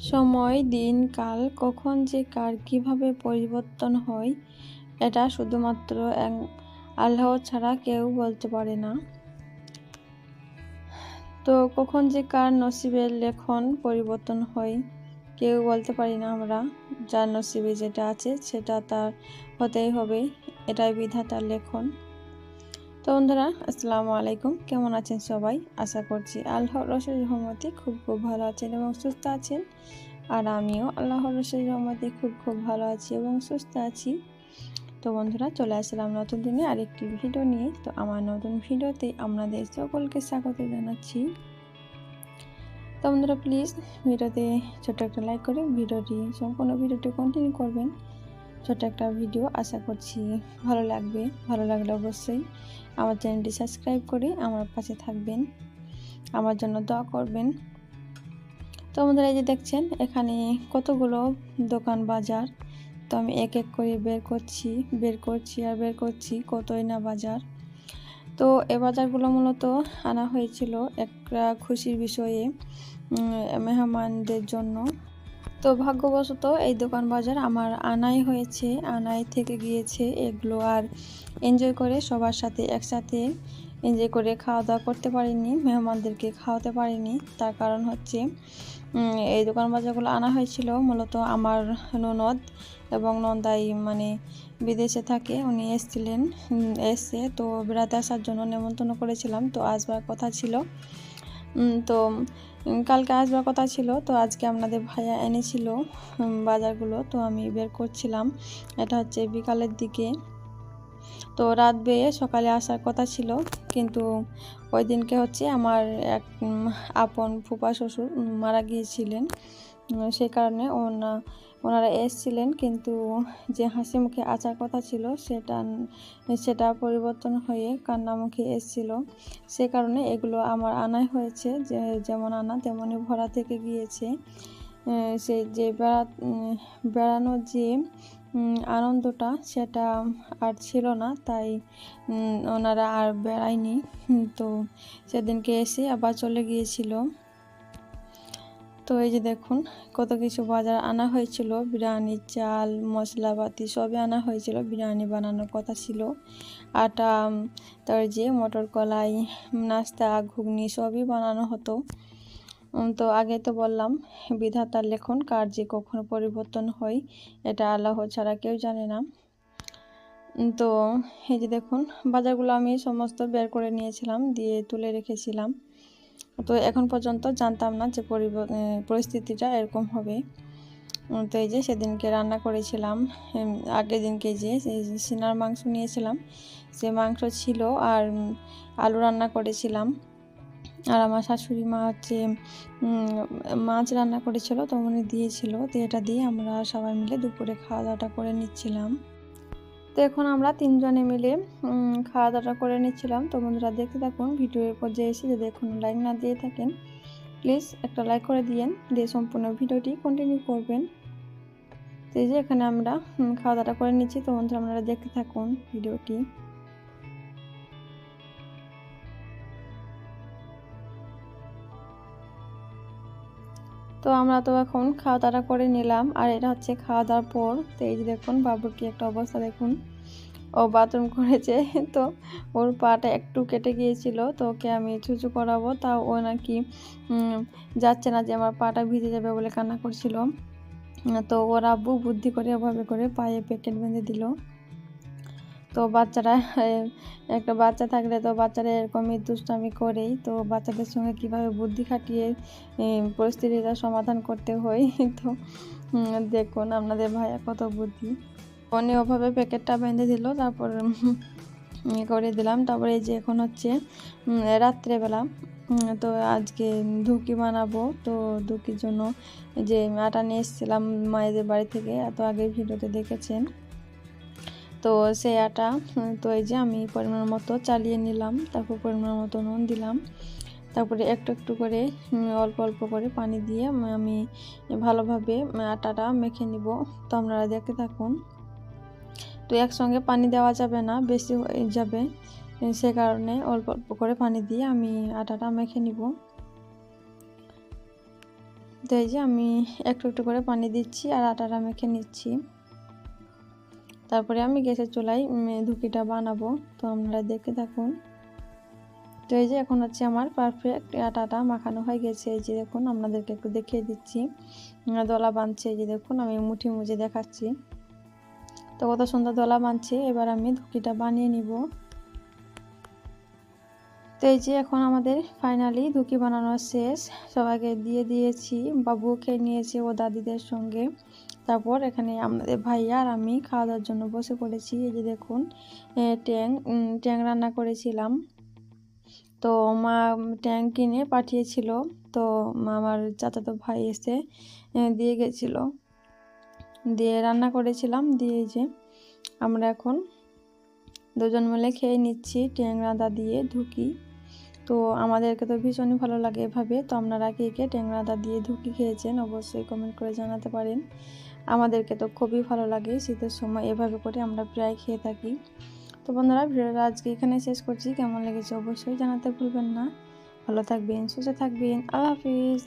সময়, দিন, কাল, কখন যে কার কীভাবে পরিবর্তন হয়, এটা শুধুমাত্র আল্লাহ ছাড়া কেউ বলতে পারে না। তো কখন যে কার নসিবের লেখন পরিবর্তন হয়, কেউ বলতে পারি না আমরা। যার নসিবে যেটা আছে, সেটা তার হতেই হবে। এটাই বিধাতার লেখন। তো বন্ধুরা, আসসালামু আলাইকুম। কেমন আছেন সবাই? আশা করছি আল্লাহর রসের রহমতে খুব খুব ভালো আছেন এবং সুস্থ আছেন। আর আমিও আল্লাহর রসের রহমতে খুব খুব ভালো আছি এবং সুস্থ আছি। তো বন্ধুরা, চলে আসলাম নতুন দিনে আরেকটি ভিডিও নিয়ে। তো আমার নতুন ভিডিওতে আপনাদের সকলকে স্বাগত জানাচ্ছি। তো বন্ধুরা প্লিজ ভিডিওতে ছোট একটা লাইক করে ভিডিওটি, সম্পূর্ণ ভিডিওটি কন্টিনিউ করবেন। ছোট একটা ভিডিও আশা করছি ভালো লাগবে। ভালো লাগলে অবশ্যই আমার চ্যানেলটি সাবস্ক্রাইব করে আমার পাশে থাকবেন। আমার জন্য দোয়া করবেন। তো আমাদের এই যে দেখছেন, এখানে কতগুলো দোকান বাজার। তো আমি এক এক করে বের করছি বের করছি আর বের করছি কতই না বাজার। তো এ বাজারগুলো মূলত আনা হয়েছিল একটা খুশির বিষয়ে মেহমানদের জন্য। তো ভাগ্যবশত এই দোকান বাজার আমার আনাই হয়েছে, আনাই থেকে গিয়েছে এগুলো আর এনজয় করে সবার সাথে একসাথে এনজয় করে খাওয়া দাওয়া করতে পারিনি, মেহমানদেরকে খাওয়াতে পারিনি। তার কারণ হচ্ছে এই দোকান বাজারগুলো আনা হয়েছিল মূলত আমার ননদ এবং নন্দাই মানে বিদেশে থাকে, উনি এসেছিলেন এসে তো বেড়াতে আসার জন্য নেমন্তন্ন করেছিলাম। তো আসবার কথা ছিল। তো কালকে আসবার কথা ছিল, তো আজকে আপনাদের ভাইয়া এনেছিল বাজারগুলো, তো আমি বের করছিলাম। এটা হচ্ছে বিকালের দিকে। তো রাত বেয়ে সকালে আসার কথা ছিল, কিন্তু ওই দিনকে হচ্ছে আমার এক আপন ফুপা শ্বশুর মারা গিয়েছিলেন। সে কারণে ওনা ওনারা এসছিলেন, কিন্তু যে হাসি মুখে আচার কথা ছিল সেটা সেটা পরিবর্তন হয়ে কান্না মুখে এসছিল। সে কারণে এগুলো আমার আনাই হয়েছে, যে যেমন আনা তেমনই ভরা থেকে গিয়েছে। সেই যে বেড়া বেড়ানোর যে আনন্দটা সেটা আর ছিল না, তাই ওনারা আর বেড়ায়নি। তো সেদিনকে এসে আবার চলে গিয়েছিল। তো এই যে দেখুন, কত কিছু বাজার আনা হয়েছিল। বিরিয়ানির চাল, মশলাপাতি সবই আনা হয়েছিল। বিরিয়ানি বানানোর কথা ছিল। আটা, তার যে মটর কলাই, নাস্তা, ঘুগনি সবই বানানো হতো। তো আগে তো বললাম, বিধাতার লেখন কার যে কখনো পরিবর্তন হয়, এটা আল্লাহ ছাড়া কেউ জানে না। তো এই যে দেখুন, বাজারগুলো আমি সমস্ত বের করে নিয়েছিলাম, দিয়ে তুলে রেখেছিলাম। তো এখন পর্যন্ত জানতাম না যে পরিস্থিতিটা এরকম হবে। তো এই যে সেদিনকে রান্না করেছিলাম আগের দিনকে যে সিনার মাংস নিয়েছিলাম, সে মাংস ছিল আর আলু রান্না করেছিলাম। আর আমার শাশুড়ি মা হচ্ছে মাছ রান্না করেছিল, তো উনি দিয়েছিল, তো এটা দিয়ে আমরা সবাই মিলে দুপুরে খাওয়া দাওয়াটা করে নিচ্ছিলাম। তো এখন আমরা তিনজনে মিলে খাওয়া দাওয়া করে নিচ্ছিলাম। তো বন্ধুরা দেখতে থাকুন, ভিডিওর পর্যায়ে এসে যদি এখন লাইক না দিয়ে থাকেন প্লিজ একটা লাইক করে দিয়েন, দিয়ে সম্পূর্ণ ভিডিওটি কন্টিনিউ করবেন। তো এই যে এখানে আমরা খাওয়া দাওয়া করে নিচ্ছি। তো বন্ধুরা আপনারা দেখতে থাকুন ভিডিওটি। তো আমরা তো এখন খাওয়া দাওয়া করে নিলাম। আর এটা হচ্ছে খাওয়া দাওয়ার পর। তো এই যে দেখুন, বাবুর কি একটা অবস্থা দেখুন। ও বাথরুম করেছে। তো ওর পাটা একটু কেটে গিয়েছিল। তো ওকে আমি ছুচু করাবো। তাও ও নাকি যাচ্ছে না যে আমার পাটা ভিজে যাবে বলে কান্না করছিল। তো ওর আব্বু বুদ্ধি করে ওভাবে করে পায়ে প্যাকেট বেঁধে দিল। তো বাচ্চারা একটা বাচ্চা থাকলে তো বাচ্চারা এরকমই দুষ্টামি করেই, তো বাচ্চাদের সঙ্গে কীভাবে বুদ্ধি খাটিয়ে পরিস্থিতিটা সমাধান করতে হয়, তো দেখুন আপনাদের ভাইয়া কত বুদ্ধি। উনি ওভাবে প্যাকেটটা বেঁধে দিল, তারপর করে দিলাম, তারপরে এই যে এখন হচ্ছে রাত্রেবেলা তো আজকে ধুকি বানাবো, তো ধুকির জন্য যে আটা নিয়ে এসেছিলাম মায়েদের বাড়ি থেকে, এত আগে ভিডিওতে দেখেছেন। তো সেই আটা তো এই যে আমি পরিমাণ মতো চালিয়ে নিলাম, তারপর পরিমাণ মতো নুন দিলাম। তারপরে একটু একটু করে অল্প অল্প করে পানি দিয়ে আমি- ভালোভাবে আটাটা মেখে নিব। তো আপনারা দেখতে থাকুন। তো একসঙ্গে পানি দেওয়া যাবে না, বেশি হয়ে যাবে। সে কারণে অল্প অল্প করে পানি দিয়ে আমি আটাটা মেখে নিব। তো এই যে আমি একটু একটু করে পানি দিচ্ছি আর আটাটা মেখে নিচ্ছি। তারপরে আমি গ্যাসের চুলায় ধুকিটা বানাবো। তো আপনারা দেখতে থাকুন। তো এই যে এখন হচ্ছে আমার পারফেক্ট আটাটা মাখানো হয়ে গেছে। এই যে দেখুন, আপনাদেরকে একটু দেখিয়ে দিচ্ছি। দলা বাঁধছে এই যে দেখুন, আমি মুঠি মুজে দেখাচ্ছি। তো কত সুন্দর দলা বাঁধছে এবার আমি ধুকিটা বানিয়ে নিব। তো এই যে এখন আমাদের ফাইনালি ধুকি বানানো শেষ। সবাইকে দিয়ে দিয়েছি। বাবুও খেয়ে নিয়েছে ও দাদিদের সঙ্গে। তারপর এখানে আমাদের ভাইয়া আর আমি খাওয়া দাওয়ার জন্য বসে পড়েছি। এই যে দেখুন ট্যাং ট্যাং রান্না করেছিলাম। তো মা ট্যাং কিনে পাঠিয়েছিল। তো আমার চাচাতো ভাই এসে দিয়ে গেছিল। দিয়ে রান্না করেছিলাম। দিয়ে যে আমরা এখন দুজন মিলে খেয়ে নিচ্ছি, ট্যাং রাঁধা দিয়ে ঢুকি। তো আমাদেরকে তো ভীষণই ভালো লাগে এভাবে। তো আপনারা কে কে ট্যাংরাদা দিয়ে ধুকি খেয়েছেন অবশ্যই কমেন্ট করে জানাতে পারেন। আমাদেরকে তো খুবই ভালো লাগে শীতের সময় এভাবে করে আমরা প্রায় খেয়ে থাকি। তো বন্ধুরা, ভিডিওটা আজকে এখানে শেষ করছি। কেমন লেগেছে অবশ্যই জানাতে ভুলবেন না। ভালো থাকবেন, সুস্থ থাকবেন। আল্লাহ হাফিজ।